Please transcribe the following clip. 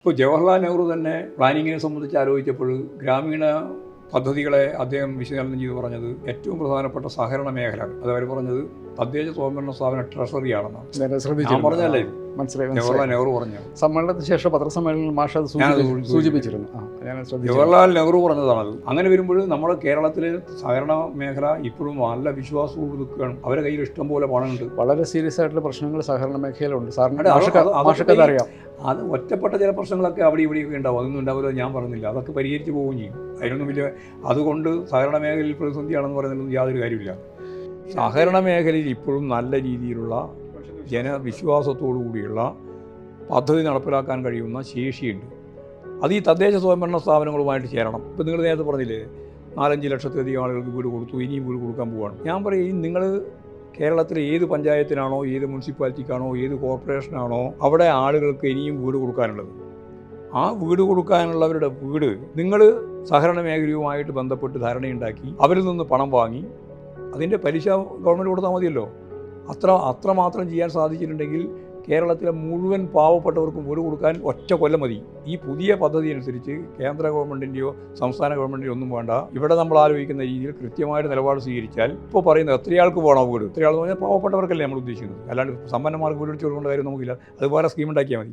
ഇപ്പോൾ ജവഹർലാൽ നെഹ്റു തന്നെ പ്ലാനിങ്ങിനെ സംബന്ധിച്ച് ആലോചിച്ചപ്പോൾ ഗ്രാമീണ പദ്ധതികളെ അദ്ദേഹം വിശകലനം ചെയ്ത് പറഞ്ഞത് ഏറ്റവും പ്രധാനപ്പെട്ട സഹകരണ മേഖല അതവർ പറഞ്ഞത് തദ്ദേശ സ്വയംഭരണ സ്ഥാപന ട്രഷറി ആണെന്നാണ് നേരെ ഞാൻ പറഞ്ഞല്ലേ മനസ്സിലായി ജവഹർലാൽ നെഹ്റു പറഞ്ഞു? സമ്മേളനത്തിന് ശേഷം പത്രസമ്മേളനം മാഷ സൂചിപ്പിച്ചിരുന്നു. ജവഹർലാൽ നെഹ്റു പറഞ്ഞതാണത്. അങ്ങനെ വരുമ്പോൾ നമ്മുടെ കേരളത്തിലെ സഹകരണ മേഖല ഇപ്പോഴും നല്ല വിശ്വാസവും നിൽക്കുകയാണ് അവരുടെ കയ്യിൽ ഇഷ്ടം പോലെ പണമുണ്ട്. വളരെ സീരിയസ് ആയിട്ടുള്ള പ്രശ്നങ്ങൾ സഹകരണ മേഖലയിലുണ്ട്. സാറിന് അറിയാം. അത് ഒറ്റപ്പെട്ട ചില പ്രശ്നങ്ങളൊക്കെ അവിടെ ഇവിടെയൊക്കെ ഉണ്ടാവും. അതൊന്നും ഉണ്ടാവില്ല ഞാൻ പറഞ്ഞില്ല. അതൊക്കെ പരിഹരിച്ച് പോവുകയും ചെയ്യും. അതിനൊന്നും വലിയ അതുകൊണ്ട് സഹകരണ മേഖലയിൽ പ്രതിസന്ധിയാണെന്ന് പറയുന്നതിലൊന്നും യാതൊരു കാര്യമില്ല സഹകരണ മേഖലയിൽ ഇപ്പോഴും നല്ല രീതിയിലുള്ള ജനവിശ്വാസത്തോടു കൂടിയുള്ള പദ്ധതി നടപ്പിലാക്കാൻ കഴിയുന്ന ശേഷിയുണ്ട്. അത് ഈ തദ്ദേശ സ്വയംഭരണ സ്ഥാപനങ്ങളുമായിട്ട് ചേരണം. ഇപ്പം നിങ്ങൾ നേരത്തെ പറഞ്ഞില്ലേ നാലഞ്ച് ലക്ഷത്തിലധികം ആളുകൾക്ക് വീട് കൊടുത്തു ഇനിയും വീട് കൊടുക്കാൻ പോവുകയാണ് ഞാൻ പറയും നിങ്ങൾ കേരളത്തിലെ ഏത് പഞ്ചായത്തിനാണോ ഏത് മുനിസിപ്പാലിറ്റിക്കാണോ ഏത് കോർപ്പറേഷനാണോ അവിടെ ആളുകൾക്ക് ഇനിയും വീട് കൊടുക്കാനുള്ളത്. ആ വീട് കൊടുക്കാനുള്ളവരുടെ വീട് നിങ്ങൾ സഹകരണ മേഖലയുമായിട്ട് ബന്ധപ്പെട്ട് ധാരണയുണ്ടാക്കി അവരിൽ നിന്ന് പണം വാങ്ങി അതിന്റെ പലിശ ഗവൺമെന്റ് കൊടുത്താൽ മതിയല്ലോ. അത്ര അത്രമാത്രം ചെയ്യാൻ സാധിച്ചിട്ടുണ്ടെങ്കിൽ കേരളത്തിലെ മുഴുവൻ പാവപ്പെട്ടവർക്കും ഒരു കൊടുക്കാൻ ഒറ്റ കൊല്ലം മതി. ഈ പുതിയ പദ്ധതി അനുസരിച്ച് കേന്ദ്ര ഗവൺമെന്റിന്റെയോ സംസ്ഥാന ഗവൺമെന്റിന്റെയോ ഒന്നും വേണ്ട. ഇവിടെ നമ്മൾ ആലോചിക്കുന്ന രീതിയിൽ കൃത്യമായിട്ട് നിലപാട് സ്വീകരിച്ചാൽ ഇപ്പോൾ പറയുന്നത് എത്രയാൾക്ക് പോകണം വീട്? എത്രയാൾ എന്ന് പറഞ്ഞാൽ പാവപ്പെട്ടവർക്കല്ലേ നമ്മൾ ഉദ്ദേശിക്കുന്നത്. അല്ലാണ്ട് സമ്പന്നന്മാർക്ക് വീട് കൊടുക്കേണ്ട കാര്യം നമുക്കില്ല. അതുപോലെ സ്കീം ഉണ്ടാക്കിയാൽ മതി.